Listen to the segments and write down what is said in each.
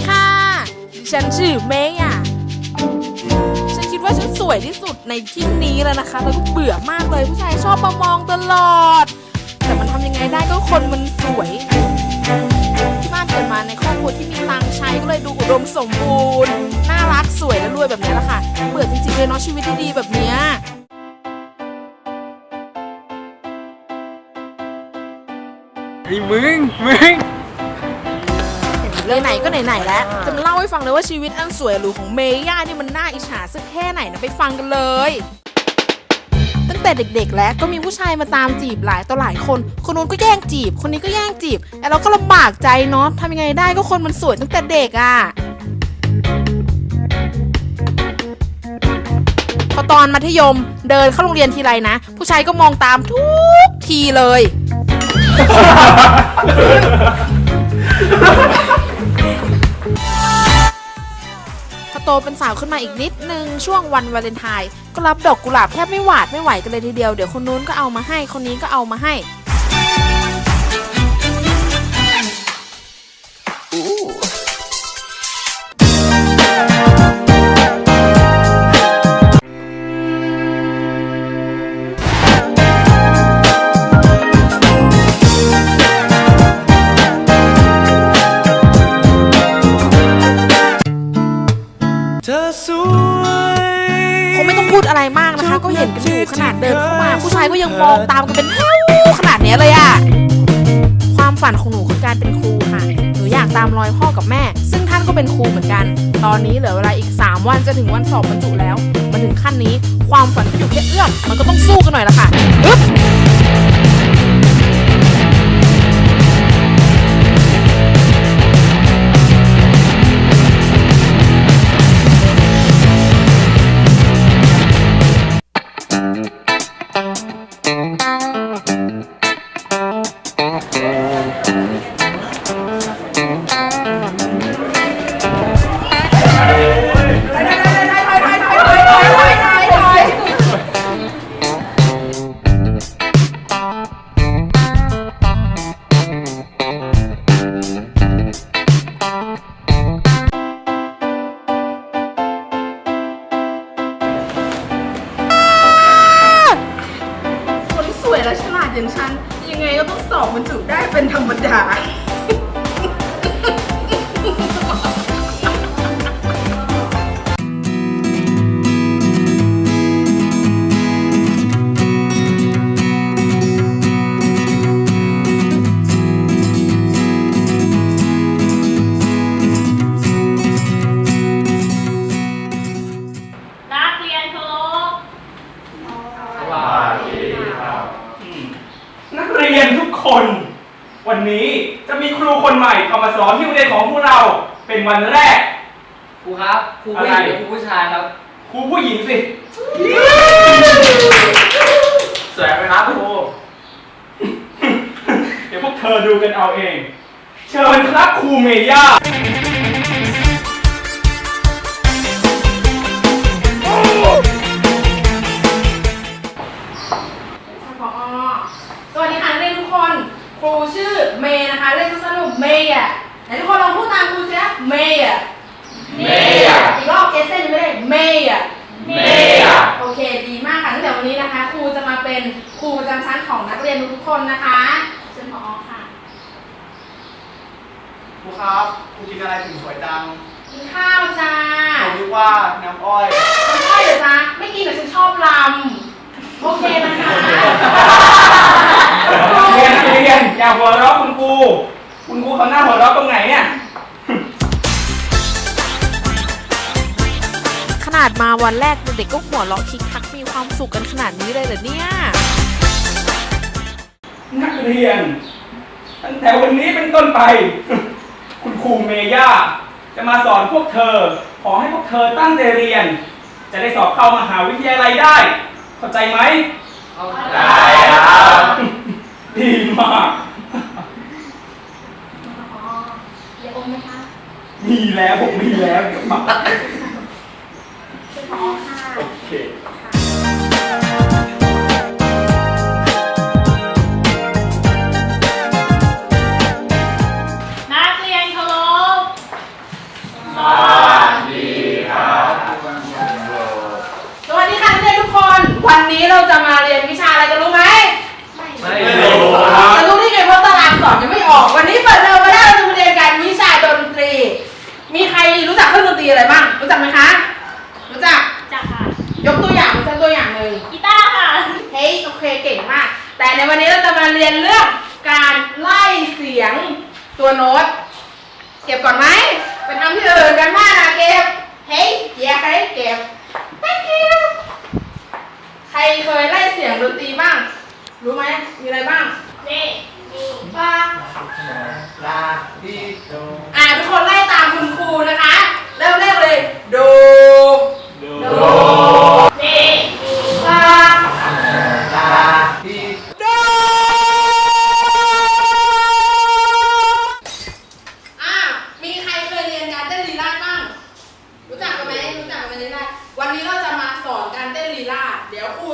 ีค่ะฉันชื่อเมย์อะ ฉันคิดว่าฉันสวยที่สุดในที่นี้แล้วนะคะ แล้วก็เบื่อมากเลยผู้ชายชอบมามองตลอด แต่มันทำยังไงได้ก็คนมันสวย ที่บ้านเกิดมาในครอบครัวที่มีตังค์ใช้ก็เลยดูอุดมสมบูรณ์ น่ารักสวยและรวยแบบนี้แหละค่ะ เบื่อจริงๆเลยเนาะชีวิตดีๆแบบเนี้ยไอ้มึง มึง ไหนๆก็ไหนๆแล้วจะมาเล่าให้ฟังเลยว่าชีวิตอันสวยหรูของเมย่านี่มันน่าอิจฉาสักแค่ไหนนะไปฟังกันเลยตั้งแต่เด็กๆ แล้วก็มีผู้ชายมาตามจีบหลายต่อหลายคน คนนู้นก็แย่งจีบ คนนี้ก็แย่งจีบแต่เราก็ลำบากใจเนาะทำยังไงได้ก็คนมันสวยตั้งแต่เด็กอะ่ะพอตอนมัธยมเดินเข้าโรงเรียนทีไรนะ ผู้ชายก็มองตามทุกทีเลย ตเป็นสาวขึ้นมาอีกนิดนึง ช่วงวันวาเลนไทน์ก็รับดอกกุหลาบแทบไม่หวาดไม่ไหวกันเลยทีเดียว เดี๋ยวคนนู้นก็เอามาให้ คนนี้ก็เอามาให้ายก็ยังมองตามกันเป็นแถวขนาดเนี้ยเลยอะความฝันของหนูคือการเป็นครูค่ะ หนูอยากตามรอยพ่อกับแม่ ซึ่งท่านก็เป็นครูเหมือนกัน ตอนนี้เหลือเวลาอีก 3 วันจะถึงวันสอบบรรจุแล้ว มาถึงขั้นนี้ ความฝันก็อยู่แค่เอื้อมมันก็ต้องสู้กันหน่อยละค่ะอึ๊บ และฉลาดอย่างฉันยังไงก็ต้องสอบบรรจุได้เป็นธรรมดา คน วันนี้จะมีครูคนใหม่เข้ามาสอนที่โรงเรียนของพวกเราเป็นวันแรก ครูครับ ครูผู้หญิงหรือครูผู้ชายครับ ครูผู้หญิงสิ สวยไหมครับครู เดี๋ยวพวกเธอดูกันเอาเอง เชิญครับครูเมย่า คนนะคะเชิญพอค่ะ ครูครับครูกินอะไรถึงสวยจังกินข้าวจ้าผมนึกว่าน้ำอ้อยไม่ใช่เหรอจ๊ะไม่กินแต่ฉันชอบลำ โอเคนะคะ เรียนนักเรียนอย่าหัวเราะคุณครูคุณครูเขาหน้าหัวเราะตรงไหนเนี่ย ขนาดมาวันแรกเด็กๆก็หัวเราะคิกคักมีความสุขกันขนาดนี้เลยเหรอเนี่ย นักเรียน ตั้งแต่วันนี้เป็นต้นไป คุณครูเมย่าจะมาสอนพวกเธอ ขอให้พวกเธอตั้งใจเรียน จะได้สอบเข้ามหาวิทยาลัยได้ เข้าใจไหมเข้าใจครับดีมากเรียนอมไหมคะมีแล้วผมมีแล้วเดี๋ยวมาเป็นพอค่ะ โอเค สอนยังไม่ออก วันนี้เปิดเทอมมาแล้วเราจะเรียนการวิชาดนตรี มีใครรู้จักเครื่องดนตรีอะไรบ้าง รู้จักไหมคะ รู้จัก จ้ะค่ะยกตัวอย่างสักตัวอย่างหนึ่งกีตาร์ค่ะเฮ้ยโอเคเก่งมาก แต่ในวันนี้เราจะมาเรียนเรื่องการไล่เสียงตัวโน้ต เก็บก่อนไหมไปทำที่อื่นกันบ้างนะเก็บ เฮ้ยเจียใครเก็บ thank you ใครเคยไล่เสียงดนตรีบ้าง รู้ไหมมีอะไรบ้างนี่ ป้าลาดีโดอ่าทุกคนไล่ตามคุณครูนะคะ เริ่มแรกเลยโดโดนี่มีฟาลาดีโดอ่ามีใครเคยเรียนการเต้นลีลาดบ้าง รู้จักกันไหมรู้จักกันไหมลีลาดวันนี้เราจะมาสอนการเต้นลีลาดเดี๋ยวครู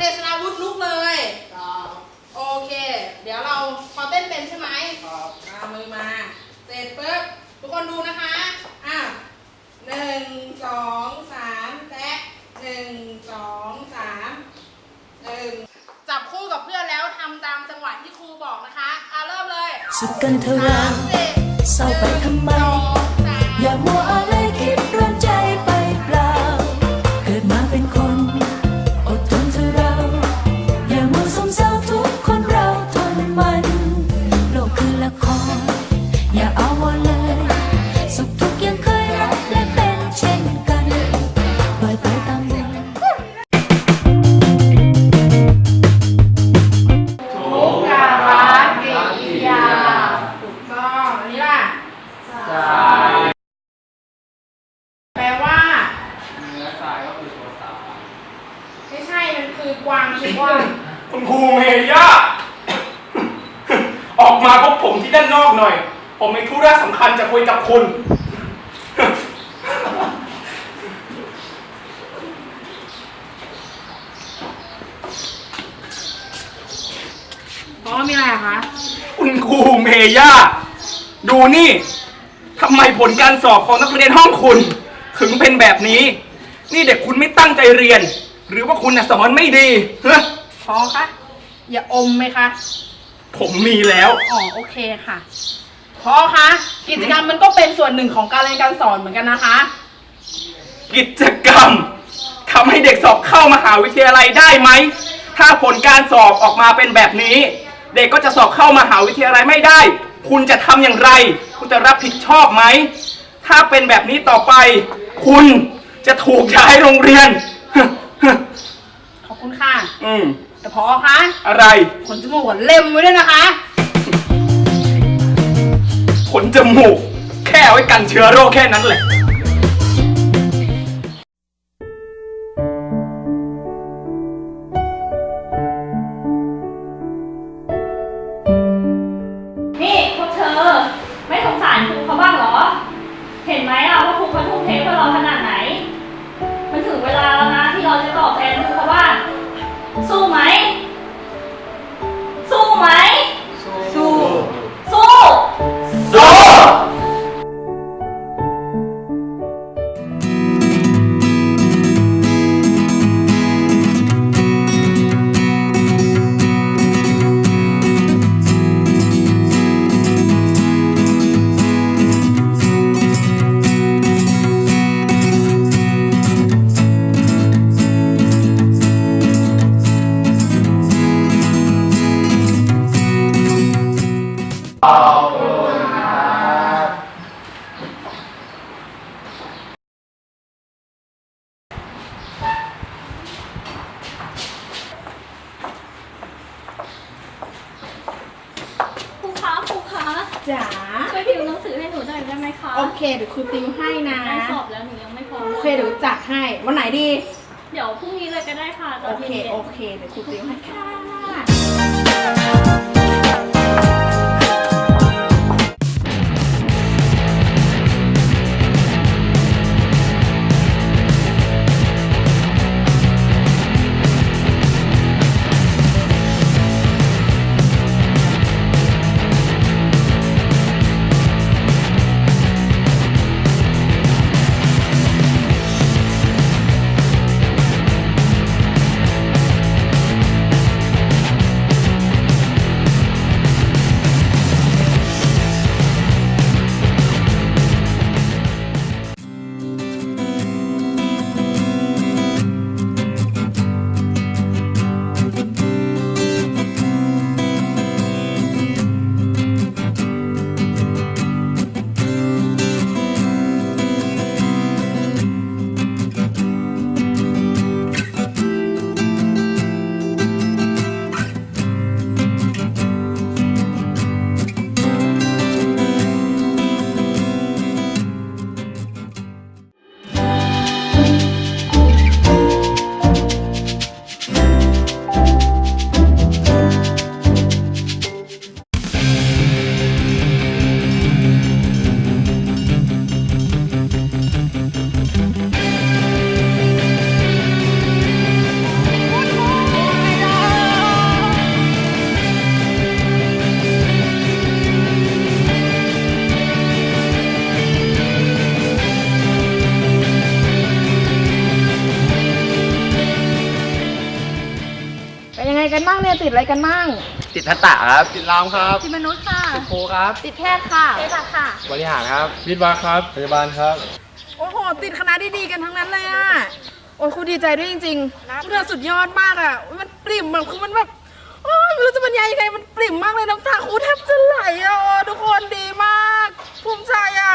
เคสลาวุธลุกเลยโอเค เดี๋ยวเราพอเต้นเป็นใช่ไหมครับเอามือมา เสร็จปุ๊บ ทุกคนดูนะคะ อะหนึ่งสองสามแตะหนึ่งสองสามหนึ่งจับคู่กับเพื่อนแล้วทำตามจังหวะที่ครูบอกนะคะ อะเริ่มเลยสุดกันเถอะสาเรามสี่เศร้าไปทำไมสอง ผมที่ด้านนอกหน่อย ผมมีธุระสำคัญจะคุยกับคุณเพราะว่ามีอะไรอะคะ คุณครูเมย่า ดูนี่ทำไมผลการสอบของนักเรียนห้องคุณ ถึงเป็นแบบนี้ นี่เด็กคุณไม่ตั้งใจเรียน หรือว่าคุณน่ะสอนไม่ดีฮะ พอคะ อย่าอมไหมคะ ผมมีแล้ว อ๋อโอเคค่ะพอคะกิจกรรมมันก็เป็นส่วนหนึ่งของการเรียนการสอนเหมือนกันนะคะ กิจกรรมทำให้เด็กสอบเข้ามหาวิทยาลัยได้ไหม ถ้าผลการสอบออกมาเป็นแบบนี้ เด็กก็จะสอบเข้ามหาวิทยาลัยไม่ได้ คุณจะทำอย่างไร คุณจะรับผิดชอบไหม ถ้าเป็นแบบนี้ต่อไป คุณจะถูกย้ายโรงเรียน ขอบคุณค่ะ อืม แต่พอคะ อะไร ขนจมูกอะเล็มไว้ด้วยนะคะ ขนจมูก แค่เอาไว้กันเชื้อโรคแค่นั้นแหละ จ๋าช่วยพิมพ์หนังสือให้หนูหน่อยได้ไหมคะโอเคเดี๋ยวครูติวให้นะใกล้สอบแล้วหนูยังไม่พร้อมโอเคเดี๋ยวจัดให้วันไหนดี เดี๋ยวพรุ่งนี้เลยก็ได้ค่ะตอโอนเคเย็นๆ โอเคเดี๋ยวครูติวให้ค่ะ ดอะไรกันบ้าง ติดทัตตะครับ ติดรามครับ ติดมนุษย์ค่ะโคครับ ติดแพทย์ค่ะเภสัชค่ะ บริหารครับ วิทย์วาครับพยาบาลครับ โอ้โห ติดคณะดีๆกันทั้งนั้นเลยอะ โอ้ยครูดีใจด้วยจริงๆพวกเธอสุดยอดมากอะอุ๊ยมันปริ่มแบบคือมันแบบโอ้ยไม่รู้จะบรรยายยังไง มันปริ่มมากเลยน้ำตาครูแทบจะไหลอะโอ้ทุกคนดีมาก ภูมิใจอะ